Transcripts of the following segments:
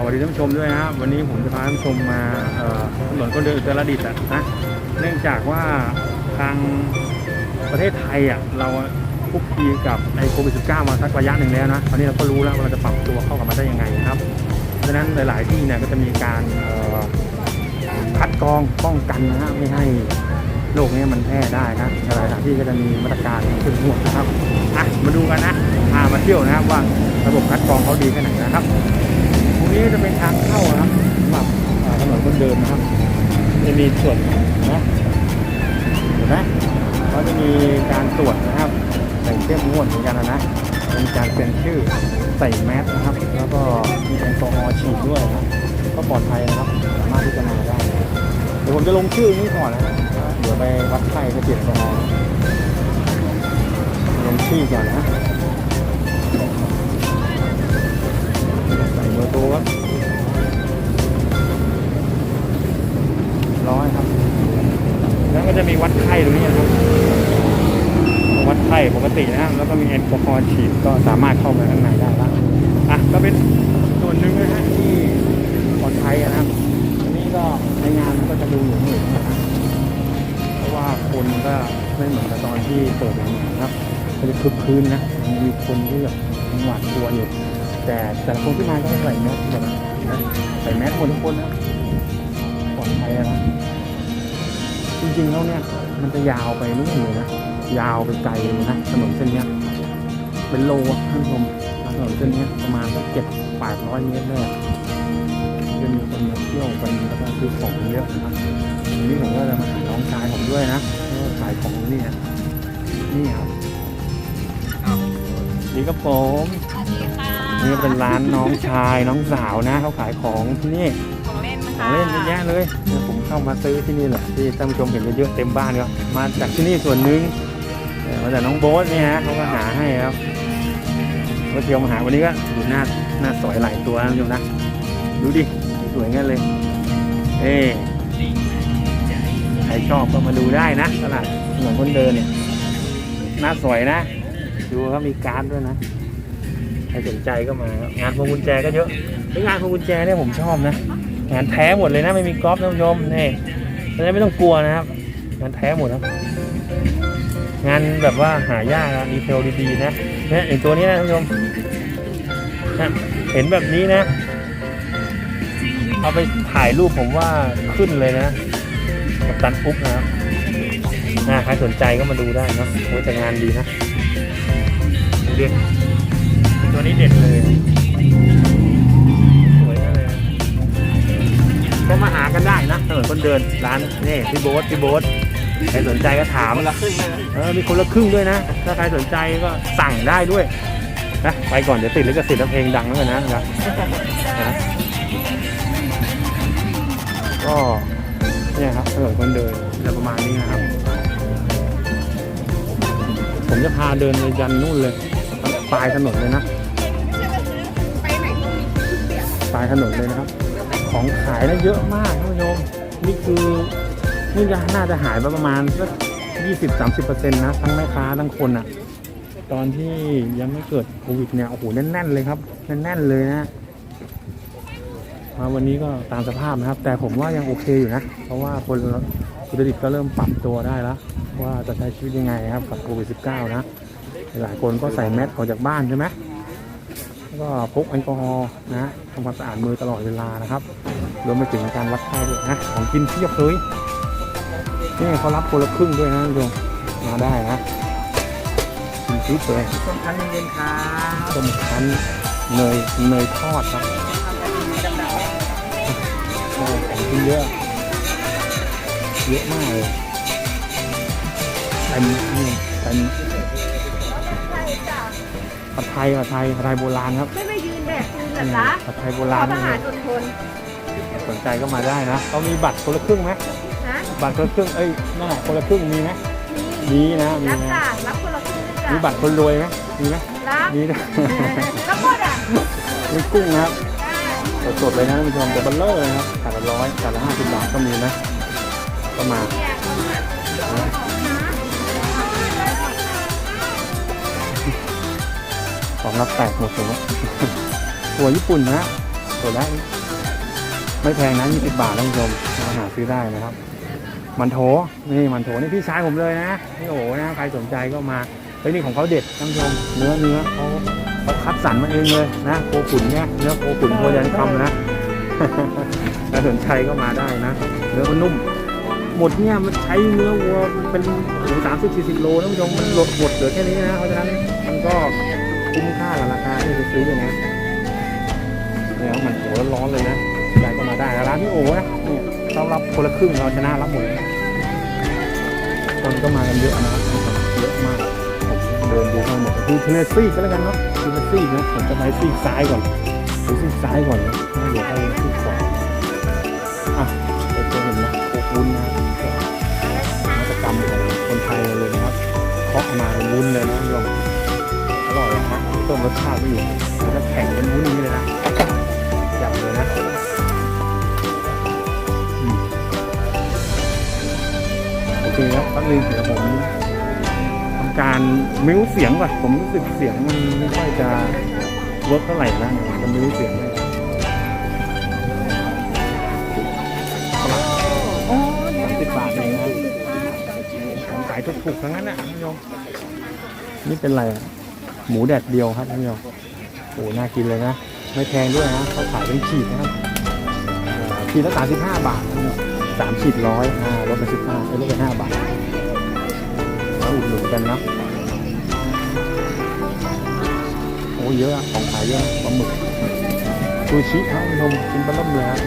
สวัสดีท่านผู้ชมด้วยนะครับวันนี้ผมจะพาท่านผู้ชมมาถนนคนเดินอุตรดิตถ์นะเนื่องจากว่าทางประเทศไทยอะเราคุกคีกับไอโควิด -19 มาสักระยะหนึ่งแล้วนะตอนนี้เราก็รู้แล้วว่าเราจะปรับตัวเข้ากับมันได้ยังไงนะครับเพราะฉะนั้นหลาย ๆ ที่เนี่ยก็จะมีการคัดกรองป้องกันนะฮะไม่ให้โรคนี้มันแพร่ได้นะหลายสถานที่ก็จะมีมาตรการเข้มงวดนะครับอะมาดูกันนะพามาเที่ยวนะครับว่าระบบคัดกรองเขาดีแค่ไหนนะครับ รงนี้จะเป็นทางเข้านะครับสำหรับถนนคนเดินนะครับ จะมีส่วนนะเห็นไหมเขาจะมีการตรวจนะครับใส่เข้มงวดเหมือนกันนะนะเป็นการเซ็นชื่อใส่แมสนะครับ แล้วก็มีแอลกอฮอล์ฉีดด้วยนะก็ปลอดภัยนะครับสามารถที่จะมาได้เดี๋ยวผมจะลงชื่อนี้ก่อนนะเดี๋ยวไปวัดไข้ไปเก็บแอลกอฮอล์ลงชื่อก่อนนะ ครับร้อยครับ แล้วก็จะมีวัดไข้ตรงนี้ครับวัดไข้ปกตินะครับแล้วก็มีแอลกอฮอล์ฉีดก็สามารถเข้าไปข้างในได้แล้วอะก็เป็นส่วนหนึ่งนะฮะที่ปลอดภัยนะครับอันนี้ก็ในงานก็จะดูหนุ่มๆนะฮะเพราะว่าคนก็ไม่เหมือนกับตอนที่เปิดใหม่ๆนะครับก็จะคึกคืนนะมีคนที่แบบยังหวาดกลัวอยู่ แต่แต่ละคนที่มาก็ใส่แมสหมดนะใส่แมสหมดทุกคนนะปลอดภัยนะจริงๆแล้วเนี่ย มันจะยาวไปนู่นเลยนะยาวไปไกลเลยนะถนนเส้นเนี้ยเป็นโลท่านผู้ชมถนนเส้นเนี้ยประมาณสักเจ็ดแปดร้อยเมตรเลยจะมีคนมาเที่ยวกันแล้วก็ซื้อของเยอะนะครับวันนี้ผมก็จะมาหาน้องชายผมด้วยนะขายของนี่นะนี่ครับนี่ก็ผมสวัสดีค่ะ นี่เป็นร้านน้องชายน้องสาวนะเขาขายของที่นี่ของเล่นนะขคะองเล่นเยอะแยะเลยเนี่ยผมเข้ามาซื้อที่นี่แหละที่ท่านผู้ชมเห็นเยอะๆเต็มบ้านก็มาจากที่นี่ส่วนหนึ่งแต่มาจากน้องโบ๊ทเนี่ยฮะเขาก็หาให้ครับก็เที่ยวมาหาวันนี้ก็ดูหน้าหน้าสวยหลายตัวนะท่านผู้ชมนะดูดิสวยงั้นเลย เอ้ใครชอบก็มาดูได้นะตลาดถนนคนเดินเนี่ยหน้าสวยนะ ดูเขามีการ์ดด้วยนะ ใครสนใจก็มาครับงานพวงกุญแจก็เยอะงานพวงกุญแจเนี่ยผมชอบนะ งานแท้หมดเลยนะไม่มีก๊อฟท่านผู้ชมนี่จะได้ไม่ต้องกลัวนะครับ งานแท้หมดครับงานแบบว่าหายากอะดีเทลดีๆนะเนี่ยอย่างตัวนี้นะท่านผู้ชมเห็นแบบนี้นะ เอาไปถ่ายรูปผมว่าขึ้นเลยนะกับตันปุ๊บนะครับนะใครสนใจก็มาดูได้นะโอ้แต่งานดีนะดูดิ ตัวนี้เด็ดเลยสวยมากเลยนะก็มาหากันได้นะถนนคนเดินร้านนี่พี่โบ๊ทพี่โบ๊ทใครสนใจก็ถามคนละครึ่งเลยนะเออมีคนละครึ่งด้วยนะ ถ้าใครสนใจก็สั่งได้ด้วยนะไปก่อนเดี๋ยวติดลิขสิทธิ์แล้วเพลงดังแล้วกันนะนะนะก็เนี่ยครับถนนคนเดินจะประมาณนี้นะครับ ผมจะพาเดินไปยันนู่นเลย ปลายถนนเลยนะายถนนเลยนะครับ ของขายนะเยอะมากท่านผู้ชมนี่คือนี่จะน่าจะหายไปประมาณสักยี่สิบสามสิบเปอร์เซ็นต์นะทั้งแม่ค้าทั้งคนอะตอนที่ยังไม่เกิดโควิดเนี่ยโอ้โหแน่นๆเลยครับแน่นๆเลยนะมาวันนี้ก็ตามสภาพนะครับ แต่ผมว่ายังโอเคอยู่นะ เพราะว่าคนอุตรดิตก็เริ่มปรับตัวได้แล้ว ว่าจะใช้ชีวิตยังไงครับกับโควิด -19 นะ หลายคนก็ใส่แมสออกจากบ้านใช่ไหม ก็พกแอลกอฮอล์นะทำความสะอาดมือตลอดเวลานะครับรวมไปถึงการวัดไข้ด้วยนะของกินเพียบเลยนี่เขารับคนละครึ่งด้วยนะท่านผู้ชมมาได้นะกินซุปเลยส้มคั้นเย็นๆครับต้มคั้นเนยเนยทอดครับโอ้ของกินเยอะเยอะมากเลยเต็มนี่เต็ม ผัดไทยผัดไทยผัดไทยโบราณครับไม่ไม่ยืนแบบคืนเหรอจ๊ะผัดไทยโบขราอณทนี่หารอดทนสนใจก็มาได้นะเขามีบัตรคนละครึ่งไหมนะบัตรคนละครึ่งเอ้ยนั่นแหละคนละครึ่งมีไหมมีมีนะมีรับนะจ้ะรับคนละครึ่งจ้ะมีบัตรคนรวยไหมมีไหมรับมีนะแล้วหมดอะมีกุ้งนะครับสดๆเลยนะท่านผู้ชมแต่บัลเลอร์นะครับถาดละร้อยถาดละห้าสิบบาทก็มีนะก็มา ของรับแตกหมดเลยตัวญี่ปุ่นนะตัวแรกไม่แพงนะ20บาทท่านผู้ชมมาหาซื้อได้นะครับ มันโถนี่มันโถนี่พี่ชายผมเลยนะพี่โอ๋นะใครสนใจก็มาเฮ้ยนี่ของเขาเด็ดท่านผู้ชมเนื้อเนื้อเขาเขาคัดสรรมาเองเลยนะโคขุนเนี่ยเนื้อโคขุนโคยันคำนะถ้าสนใจก็มาได้นะเนื้อมันนุ่มหมดเนี่ยมันใช้เนื้อวัวเป็นถึงสามสิบสี่สิบโลท่านผู้ชมมันหมดเหลือแค่นี้นะเพราะฉะนั้นมันก็ากับราที่จะซื้อเลยนะเนี่ยมันโหร้อนๆเลยนะใครก็มาได้ร้านพี่โอ๋นะเนี่ยเรารับคนละครึ่งเราชนะรับหมดคนก็มากันเยอะนะครับเยอะมากผมเดินดูทั้งหมดดูเทเลซี่ก็แล้วกันเนาะเทเลซี่นะผมจะไปซีกซ้ายก่อนไปซีกซ้ายก่อนนะเดี๋ยวไปซีกขวาอะไปเจอเห็นไหมโคกุนนะครับนวัตกรรมของคนไทยเลยนะครับเคาะมาเป็นวุ้นเลยนะคุณผู้ชมอร่อยนะ เพิ่มรสชาติไปอีกแล้วแข็งเป็นวุ้นนี้เลยนะจับเลยนะโอเคครับแป๊บนึงเดี๋ยวผมทำการมิวเสียงก่อนผมรู้สึกเสียงมันไม่ค่อยจะเวิร์กเท่าไหร่นะเดี๋ยวผมจะมิวเสียงเนี่ยสามสิบบาทเองนะของขายถูกๆทั้งนั้นนะท่านผู้ชมนี่เป็นไรอะ หมูแดดเดียวครับท่านผู้ชมโอ้น่ากินเลยนะ ไม่แพงด้วยนะเขาขายเป็นขีดนะครับขีดละสามสิบห้าบาทครับสามขีดร้อยอ่าลดไปสิบห้าลดไปห้าบาทมาอุดหนุนกันนะโอ้เยอะของขายเยอะนะปลาหมึกซูชิครับท่านผู้ชมชิ้นปลาล่มเลยครับ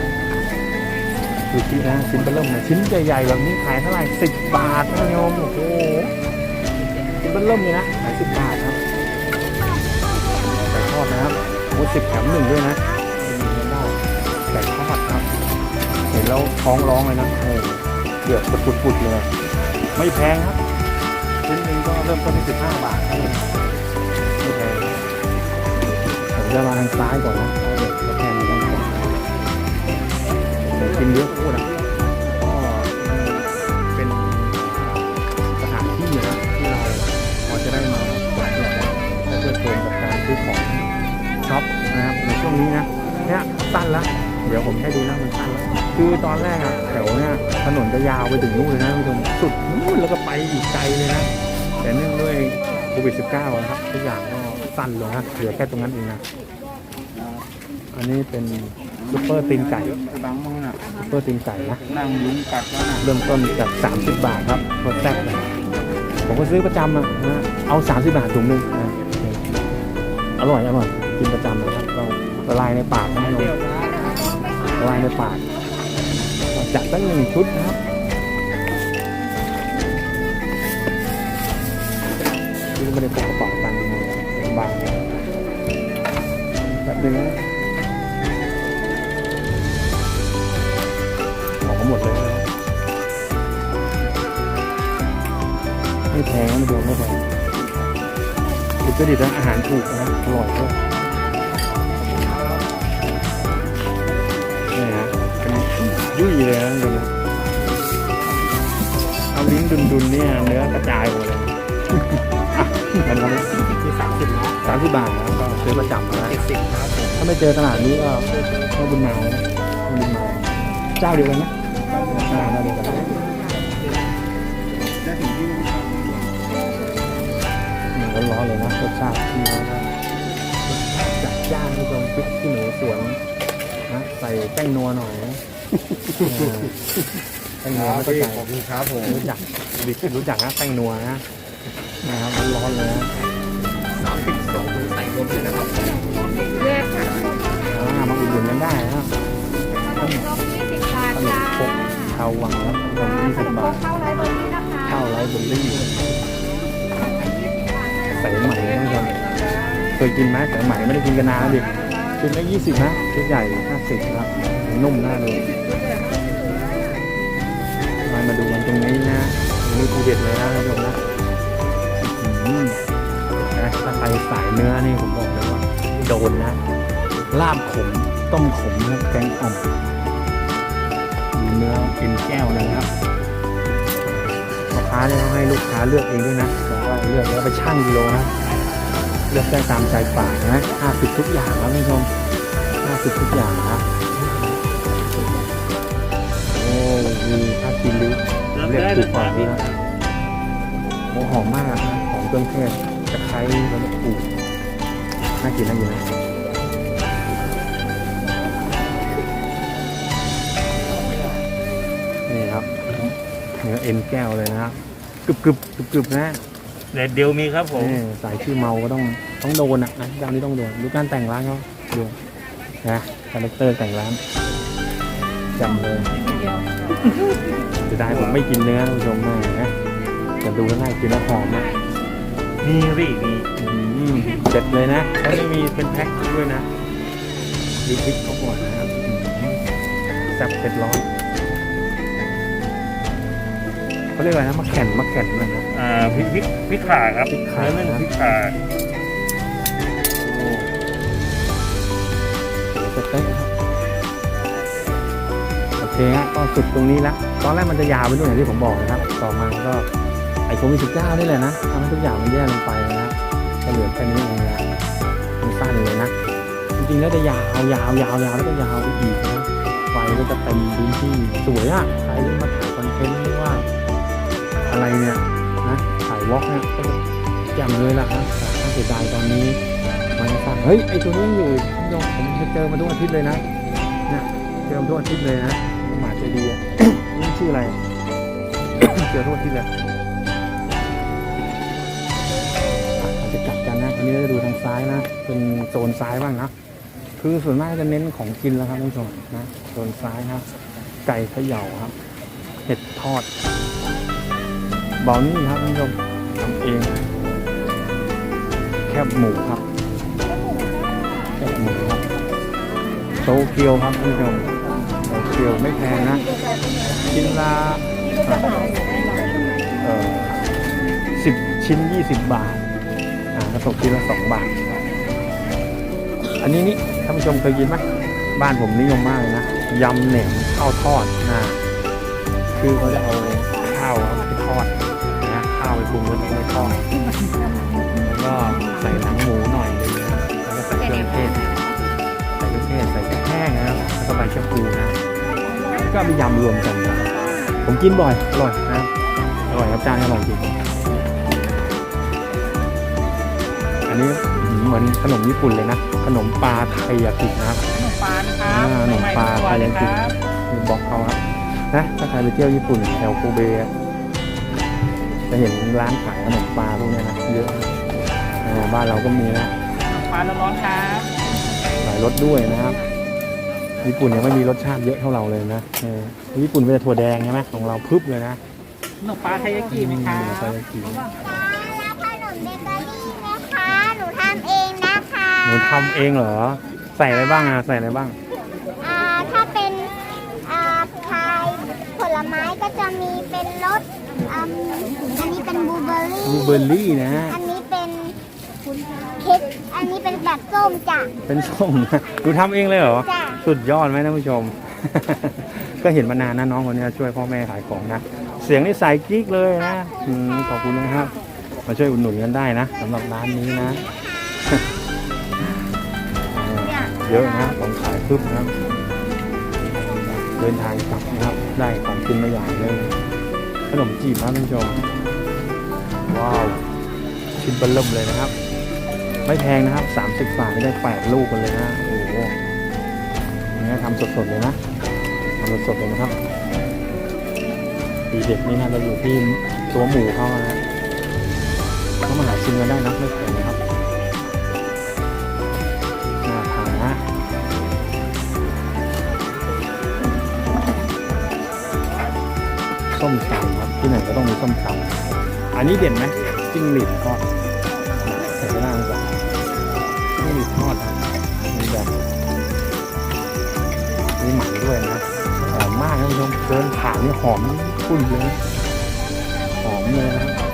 ดูชินนะชิ้นเบอร์เริ่มชิ้นใหญ่ๆแบบนี้ขายเท่าไหร่สิบบาทนะโยมโอ้โหชิ้นเบอร์เริ่มเลยนะขายสิบบาทครับ ดนะครับโอ้สิบแถมหนึ่งด้วยนะเป็นเงินไก่ทอดครับ เห็นแล้วท้องร้องเลยนะโอ้เดือดปุดๆเลย ไม่แพงครับชิ้นหนึ่งก็เริ่มต้นที่สิบห้าบาทเท่านั้นไม่แพงผมจะมาทางซ้ายก่อนนะกก็แพงเหมือนกันก่อนกินเยอะโคตรอะก็เป็นสถานที่นะที่เราพอจะได้มาแจกจ่ายและเพื่อเติมกับการซื้อของ ช็อปนะครับในช่วงนี้นะเนี่ยสั้นละเดี๋ยวผมให้ดูนะมันสั้นละคือตอนแรกอะแถวเนี่ยถนนจะยาวไปถึงนู่นเลยนะคุณผู้ชมสุดนู่นแล้วก็ไปอีกไกลเลยนะแต่เนื่องด้วยโควิด -19 นะครับทุกอย่างก็สั้นลงนะเหลือแค่ตรงนั้นเองนะอันนี้เป็นซุปเปอร์ตีนไก่บางมือน่ะซุปเปอร์ตีนไก่นะนั่งยุงกัดแล้วน่ะเริ่มต้นจาก 30 บาทครับรสแซ่บเลยผมก็ซื้อประจำอะนะเอา 30 บาทถุงหนึงนะอร่อยอร่อย กินประจำเลยครับก็ละลายในปากนะโยมละลายในปากจัดตั้งหนึ่งชุดนะครับที่ไม่ได้พกกระเป๋าตังค์มาเป็นบางแบบนึงนะของหมดเลยไม่แพงไม่โดนไม่แพงอุตรดิตถ์นะอาหารถูกนะอร่อยด้วย ยุ่ยเลยนะดูนะเอาลิ้นดุนๆเนี่ยเนื้อกระจายหมดเลยอะกันครับที่สามสิบนะสามสิบบาทนะก็ซื้อประจำนะเจ็ดสิบครับถ้าไม่เจอตลาดนี้ก็ก็บุญมาบุญมาเจ้าเดียวกันนะอ่าเจ้าเดียวกันร้อนๆเลยนะรสชาติที่ร้อนมาจัดจ้านผู้ชมพริกขี้หนูสวนนะใส่แป้งนัวหน่อยนะ แป้งนัวไม่เข้าใจขอบคุณครับผมรู้จักบิ๊กรู้จักนะแป้งนัวนะนะครับร้อนๆเลยนะสามสิบสองถุงใส่รวมเลยนะครับแยกค่ะอ่ามาอุดหนุนกันได้นะครับขนมครกยี่สิบบาทขนมจ้าครกชาววังครับตรงยี่ขสิบนมครบากทเข้าไรเบอร์นี้นะคะข้าวไรเบอร์รี่ยี่สิบบาทใส่ไหมท่านผู้ชมเคยกินไหมแต่ไหมไม่ได้กินกันนานแล้วดิชุดละยี่สิบนะชุดใหญ่ห้าสิบครับ นุ่มน่าเลยมามาดูกันตรงนี้นะนนี่ทีเด็ดเลยนะท่านผู้ชมนะถ้าใครสายเนื้อนี่ผมบอกเลยว่าโดนนะลาบขมต้มขมนะแกงอ่อมมีเนื้อเป็นแก้วเลยนะครับพ่อค้าเนี่ยเขาให้ลูกค้าเลือกเองด้วยนะแล้วก็เลือกแล้วไปชั่งกิโลนะเลือกได้ตามใจปากนะห้าสิบทุกอย่างครับท่านผู้ชมห้าสิบทุกอย่างนะ อ้มีผ้าคีริ้วเรียกถูกกว่านี้นะโอ้หอมมากนะหอมเครื่องเทศตะไคร้แล้วก็ปูน่ากินน่ากินนะนี่ครับเนื้อเอ็นแก้วเลยนะครับกรึบกรึบกรึบกรึบนะ เด็ดเดียวมีครับผมนี่สายชื่อเมาก็ต้องต้องโดนอะนะเจ้านี้ต้องโดนดูการแต่งร้านเขาดูนะคาแรคเตอร์แต่งร้าน จำเลยจะได้ผมไม่กินเนื้อท่านผู้ชมมากนะแต่ดูแล้วน่ากินแล้วหอมนะมีพี่มีอืมเด็ดเลยนะแล้วไม่มีเป็นแพ็คด้วยนะดูพริกเขาก่อนนะครับอืมแซ่บเผ็ดร้อนเขาเรียกอะไรนะมะแข่นมะแข่นอะไรนะอ่าพริกพริกพริกข่าครับพริกข่าเนื้อนึ่งพริกข่า ฮะก็สุดตรงนี้ละตอนแรกมันจะยาวไปด้วยอย่างที่ผมบอกนะครับ ต่อมาก็ไอโควิดสิบเก้านี่แหละนะทำให้ทุกอย่างมันแย่ลงไปนะก็เหลือแค่นี้เองนะมันสั้นเลยนะ จริงๆแล้วจะยาวยาวยาวยาวแล้วก็ยาวไปอีกนะไฟก็จะเต็มพื้นที่สวยอะใครที่มาถ่ายคอนเทนต์ไม่ว่า อะไรเนี่ยนะถ่ายวอล์กเนี่ยก็จะแจ่มเลยล่ะนะแต่ถ้าเสียดายตอนนี้มันสั่งเฮ้ยไอตัวนี้อยู่อีกท่านผู้ชมผมจะเจอมาทุกอาทิตย์เลยนะเนี่ยเจอมาทุกอาทิตย์เลยนะ จดีอะนี่ชื่ออะไรเจอทุกอาทิตย์เลยอะเราจะกลับกันนะอันนี้เราจะดูทางซ้ายนะ เป็นโซนซ้ายบ้างนะ คือส่วนมากจะเน้นของกินแล้วครับท่านผู้ชมนะ โซนซ้ายครับไก่เขย่าครับ เห็ดทอด เบานี่ครับท่านผู้ชมทำเอง แคบหมูครับแคบหมูครับโตเกียวครับท่านผู้ชม โตเกียวไม่แพงนะชิ้นละเอ่อสิบชิ้นยี่สิบบาทอ่ากระตกชิ้นละสองบาท อันนี้นี่ท่านผู้ชมเคยกินไหมบ้านผมนิยมมากเลยนะยำแหนมข้าวทอดนะคือเขาจะเอาข้าวไปทอดนะข้าวไปปรุงรสไปทอดแล้วก็ใส่หนังหมูหน่อยนึงนะแล้วก็ใส่เครื่องเทศใส่เครื่องเทศใส่แห้งนะแล้วก็ใบชะพูนะ ก็เอาไปยำรวมกันนะครับผมกินบ่อย อร่อยนะครับอร่อยครับจานนี้อร่อยจริงอันนี้เหมือนขนมญี่ปุ่นเลยนะ ขนมปลาไทยากินะครับขนมปลานะครัอ่าบขนมปลาไทยากิมีบอกเขาครับนะถ้าใครไปเที่ยวญี่ปุ่นแถวโกเบอะจะเห็นร้านขายขนมปลาพวกเนี้ยนะเยอะอ่าบ้านเราก็มีนะขนมปลาร้อนๆครับหลายรสด้วยนะครับ ญี่ปุ่นยังไม่มีรสชาติเยอะเท่าเราเลยนะเออญี่ปุ่นเป็นแต่ถั่วแดงใช่ไหมของเราพึบเลยนะขนมปลาไทยากิไหมครับอืมไทยากิแล้วขนมเบเกอรี่นะคะหนูทำเองนะคะหนูทำเองเหรอ ใส่อะไรบ้างอะใส่อะไรบ้างอ่าถ้าเป็นอ่าพายผลไม้ก็จะมีเป็นรสอืมอันนี้เป็นบลูเบอร์บรี่ลูเบอร์รี่นะ อันนี้เป็นเค้ก อันนี้เป็นแบบส้มจ้ะ เป็นส้มนะหนูทำเองเลยเหรอ จ้ะ สุดยอดไหมท่านผู้ชม ก็เห็นมานานนะน้องคนนี้ช่วยพ่อแม่ขายของนะ เสียงนี่ใสกิ๊กเลยนะอืมขอบคุณนะครับ มาช่วยอุดหนุนกันได้นะสำหรับร้านนี้นะเยอะนะของขายพึบนะครับ เดินทางกลับนะครับ ได้ของกินมาอย่างหนึงขนมจีบนะท่านผู้ชมว้าว ชิ้นเบลเริ่มเลยนะครับ ไม่แพงนะครับ 30 บาทไม่ได้แปดลูกกันเลยนะโอ้โหนี่ทำสดๆเลยนะทำสดๆเลยนะครับดีเด็ดนี่น่าจะอยู่ที่ตัวหมูเขานะเขามาหาชิมกันได้นะไม่แพงนะครับน่าทานนะส้มตำครับที่ไหนก็ต้องมีส้มตำอันนี้เด่นไหมจิ้งหรีดทอด อมมากท่านผู้ชมเดินผ่านนี่หอมพุ่นเลยหอมเลยนะครับ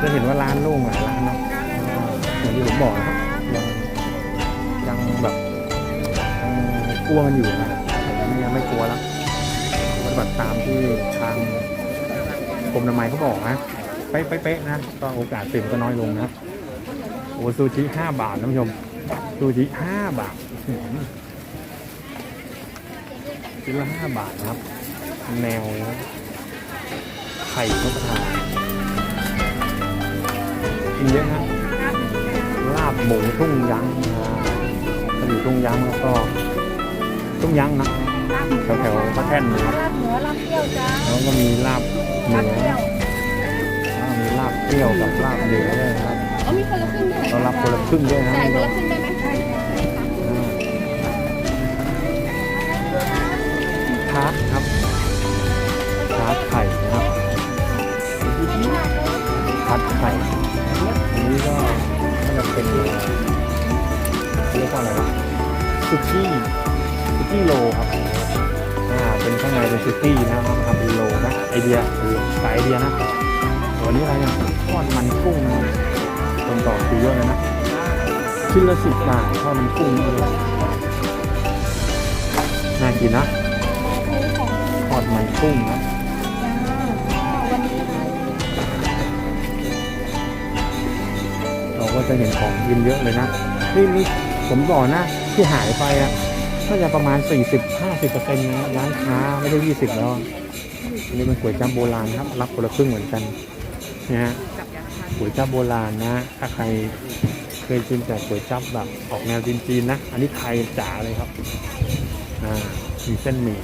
จะเห็นว่าร้านโล่งหลายร้านนะอ่าอย่างที่ผมบอกนะครับยังยังแบบยังกลัวกันอยู่นะแต่ยังไม่กลัวแล้วปฏิบัติตามที่ทางกรมอนามัยเขาบอกนะเป๊ะๆนะก็โอกาสติดก็น้อยลงนะโอ้ซูชิห้าบาทนผู้ชมซูชิห้าบาท ชิ้นละห้าบาทนะครับ แนวเลยนะไข่นกกระทากินเยอะนะลาบหมูทุ่งยั้งนะกระดูกทุ่งยั้งแล้วก็ทุ่งยั้งนะแถวๆพระแท่นนะครับลาบเนื้อลาบเปรี้ยวจ้าแล้วก็มีลาบเนื้ออ่ามีลาบเปรี้ยวกับลาบเนื้อด้วยนะครับอ๋อมีคนละครึ่งด้วยเรารับคนละครึ่งด้วยนะจ่ายคนละครึ่งได้ไหม ทาร์ตไข่อันนี้ก็น่าจะเป็นเรียกว่าอะไรวะซุกี้ซุกี้โลครับอ่าเป็นข้างในเป็นซุกี้นะครับมาทำเป็นโลนะไอเดียคือสายไอเดียนะวันนี้อะไรเนี่ยทอดมันกุ้งนะคนต่อคิวเยอะเลยนะชิ้นละสิบบาททอดมันกุ้งนี่เลยน่ากินนะทอดมันกุ้งนะ จะเห็นของกินเยอะเลยนะนี่นี่ผมบอกนะที่หายไปอะน่าจะประมาณ 40-50%เปอร์เซ็นต์นะร้านค้าไม่ได้ 20 แล้วอะอันนี้เป็นก๋วยจั๊บโบราณครับ รับคนละครึ่งเหมือนกันนะฮะก๋วยจั๊บโบราณนะถ้าใครเคยกินแต่ก๋วยจั๊บแบบออกแนวจีนๆนะ อันนี้ไทยจ๋าเลยครับอ่ามีเส้นหมี่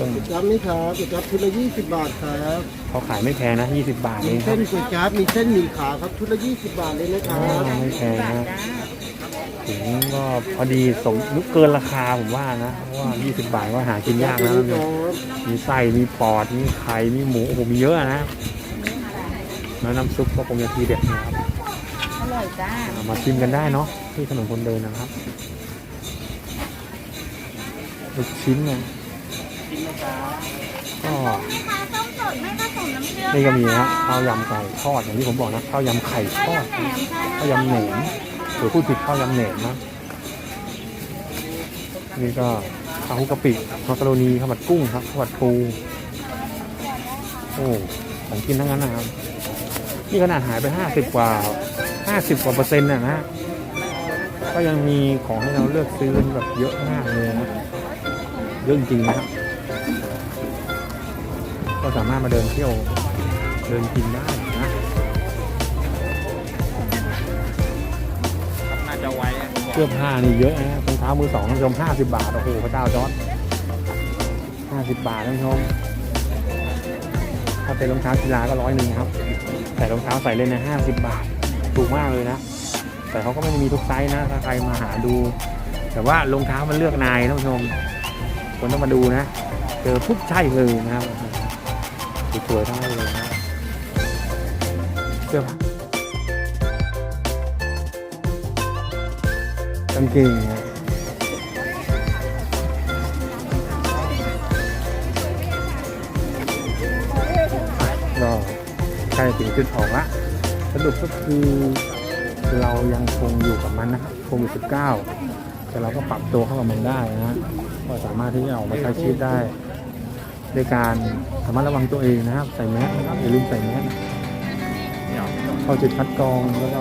เครื่องก๋วยจั๊บนี่ครับก๋วยจั๊บชุดละ20บาทครับเขาขายไม่แพงนะ 20 บาทเอมีงครัเส้บ นก๋วยจั๊บมีเส้นหมี่ขาวครับชุดละ20บาทเลยนะคอ๋รัอบไม่แพงนะ ถึงก็พอดีสมนุกเกินราคาผมว่านะเพราะว่า 20 บาทก็หากินยากแล้วคเนี่ยรับมีไส้มีปอดมีไข่มีหมูโอ้โหมีเยอะนะแล้วน้ำซุปก็คงจะทีเด็ดนะครับอร่อยจ้าเอามาชิมกันได้เนาะที่ถนนคนเดินนะครับลูกชิ้นเนี่ย ก็ปลาส้มสดไม่ผสมน้ำเชื่อมนี่ก็มีนะข้าวยำไก่ทอดอย่างที่ผมบอกนะข้าวยำไข่ทอดข้าวยำแหนมหรือพูดผิดข้าวยำแหนมนะนี่ก็ข้าวกะปิมักโรนีข้าวผัดกุ้งครับข้าวผัดปูโอ้ของกินทั้งนั้นนะครับนี่ขนาดหายไปห้าสิบกว่าห้าสิบกว่าเปอร์เซ็นต์นะนะก็ยังมีของให้เราเลือกซื้อแบบเยอะมากเลยนะเยอะจริงๆนะครับ ก็สามารถมาเดินเที่ยวเดินกินได้นะน่าจะไว้อะเสื้อผ้านี่เยอะนะรองเท้ามือสองท่านผู้ชมห้าสิบาท โอ้โหพระเจ้าจอดห้าสิบบาทท่านผู้ชมถ้าเป็นรองเท้ากีฬาก็ร้อยหนึ่งครับ แต่รองเท้าใส่เล่นนะห้าสิบบาท ถูกมากเลยนะ แต่เขาก็ไม่ได้มีทุกไซส์นะ ถ้าใครมาหาดู แต่ว่ารองเท้ามันเลือกนายท่านผู้ชมคนต้องมาดูนะ เจอปุ๊บใช่เลยนะครับ สวยๆทั้งนั้นเลยนะเสื้อผ้ากางเกงนะก็ใกล้ถึงจุดออกละสรุปก็คือเรายังคงอยู่กับมันนะครับโควิด19แต่เราก็ปรับตัวเข้ากับมันได้นะฮะก็สามารถที่จะออกมาใช้ชีวิตได้ ด้วยการสามารถระวังตัวเองนะครับ ใส่แมสนะครับอย่าลืมใส่แมสเข้าจุดคัดกรองแล้วก็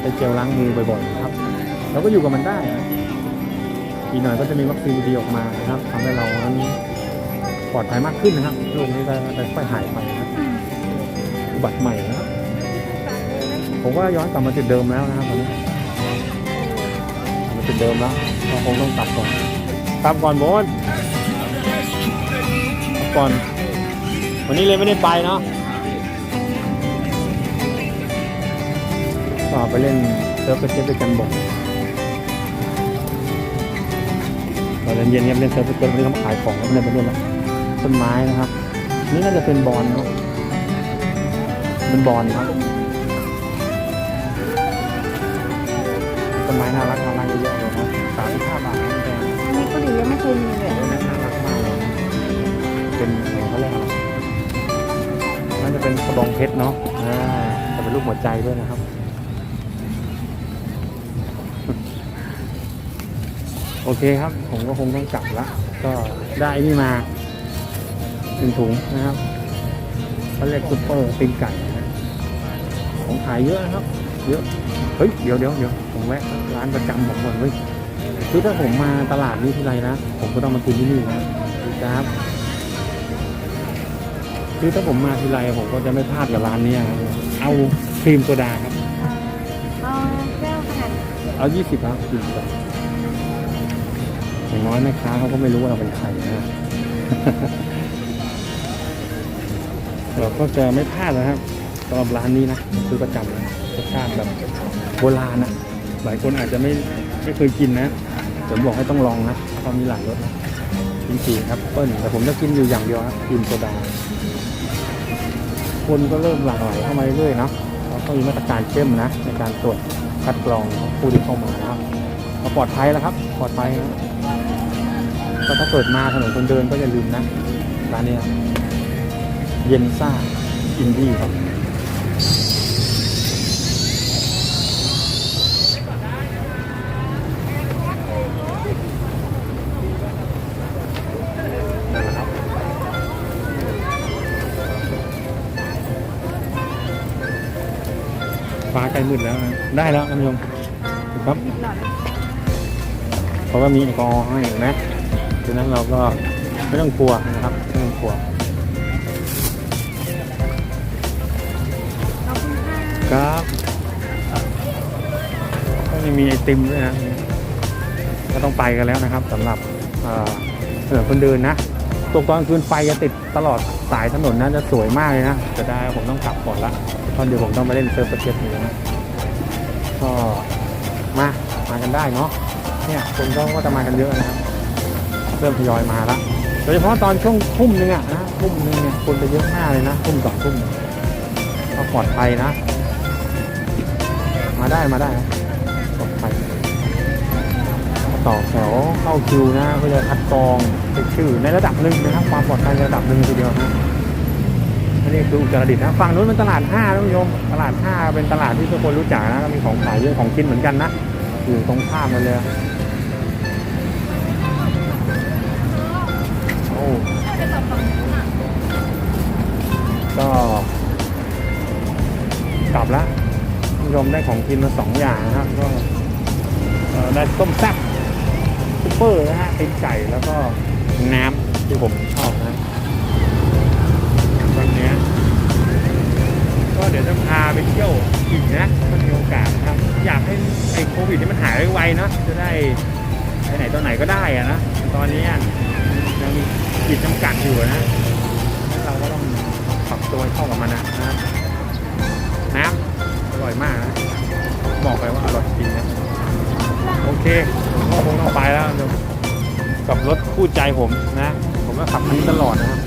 ใช้เจลล้างมือบ่อยๆนะครับเราก็อยู่กับมันได้อีกหน่อยก็จะมีวัคซีนดีออกมานะครับทำให้เรานั้นปลอดภัยมากขึ้นนะครับโรคนี้ก็จะค่อยหายไปนะครับอุบัติใหม่นะครับผมว่าย้อนกลับมาจุดเดิมแล้วนะครับตอนนี้มันเป็นเดิมแล้วเราคงต้องตับก่อนตับก่อนบนตับ ก่อน วันนี้เลยไม่ได้ไปเนาะก็ไปเล่นเซิร์ฟสเก็ตด้วยกันบ่อยตอนเย็นๆเนี่ยเล่นเซิร์ฟเก็ตวันนี้เขามาขายของแล้วไม่ได้ไปเล่นแล้วต้นไม้นะครับ นี่น่าจะเป็นบอลเนาะเป็นบอลครับต้นไม้น่ารักน่ารักเยอะๆเลยนะสามสิบห้าบาทไม่แพงนนี้ก็ดียังไม่เคยมีเลย เป็นกระบองเพชรเนาะอ่าแต่เป็นรูปหัวใจด้วยนะครับ โอเคครับ ผมก็คงต้องกลับละก็ได้นี่มาเป็นถุงนะครับเขาเรียกซุปเปอร์ตีนไก่นะของขายเยอะนะครับ เยอะ เฮ้ย เดี๋ยวเดี๋ยวเดี๋ยวผมแวะร้านประจำผมหมดเว้ยคือถ้าผมมาตลาดนี้ทีไรนะ ผมก็ต้องมากินที่นี่นะครับ คือถ้าผมมาทีไรผมก็จะไม่พลาดกับร้านนี้ครับเอาครีมโซดาครับ เอาแก้วขนาดเอายี่สิบครับครีมโซดาอย่างน้อยแม่ค้าเขาก็ไม่รู้ว่าเราเป็นใครนะ เราก็จะไม่พลาดนะครับสำหรับร้านนี้นะคือประจำนะรสชาติแบบโบราณนะหลายคนอาจจะไม่ไม่เคยกินนะผมบอกให้ต้องลองนะเพราะมีหลายรสนะจริงๆครับเปิ้ลแต่ผมจะกินอยู่อย่างเดียวครับครีมโซดา คนก็เริ่มหลั่งไหลเข้ามาเรื่อยๆเนาะแล้วก็มีมาตรการเข้มนะ ในการตรวจคัดกรองผู้ที่เข้ามานะครับปลอดภัยแล้วครับปลอดภัยนะก็ถ้าเกิดมาถนนคนเดินก็อย่าลืมนะร้านนี้เย็นซ่าอินดี้ครับ มืดแล้วนะได้แล้วท่านผู้ชมครับเพราะว่ามีแอลกอฮอล์ให้เห็นไหมดังนั้นเราก็ไม่ต้องกลัวนะครับไม่ต้องกลัวครับก็จะมีไอติมด้วยนะก็ต้องไปกันแล้วนะครับสำหรับเอ่อถนนคนเดินนะตกตอนกลางคืนไฟจะติดตลอดสายถนนนะจะสวยมากเลยนะจะได้ผมต้องกลับก่อนละตอนเดี๋ยวผมต้องไปเล่นเซิร์ฟสเก็ตอยู่นะ ก็มา มากันได้เนาะ เนี่ยคนก็ว่าจะมากันเยอะนะครับ เริ่มทยอยมาละโดยเฉพาะตอนช่วงทุ่มนึงอะนะทุ่มนึงเนี่ยคนจะเยอะมากเลยนะทุ่มสองทุ่มก็ปลอดภัยนะ มาได้มาได้ปลอดภัยต่อแถวเข้าคิวนะเพื่อจะคัดกรองเป็นชื่อในระดับหนึ่งนะครับ ความปลอดภัยระดับหนึ่งทีเดียวนะ นนี้คืออุตรดิตถ์นะฝั่งนู้นเป็นตลาดห้าท่านผู้ชมตลาดห้าเป็นตลาดที่ทุกคนรู้จักนะก็มีของขายเยอะของกินเหมือนกันนะอยู่ตรงข้ามกันเลยโอ้ก็กลับล้วท่านผู้ชมได้ของกินมาสองอย่างนะครับก็ได้ต้มแซ่บซุปเปอร์นะฮะเป็นไก่แล้วก็น้ำที่ผมชอบนะ ก็เดี๋ยวจะพาไปเที่ยวอีกนะถ้ามีโอกาสนะครับ อยากให้ไอ้โควิดนี่มันหายไวๆเนาะจะได้ไปไหนตอนไหนก็ได้อะนะตอนนี้ยังมีขีดจำกัดอยู่นะเราก็ต้องปรับตัวให้เข้ากับมันนะนะน้ำอร่อยมากนะบอกไปว่าอร่อยจริงนะโอเคก็คงต้องไปแล้วเดี๋ยวกับรถคู่ใจผมนะ ผมก็ขับคันนี้ตลอดนะครับ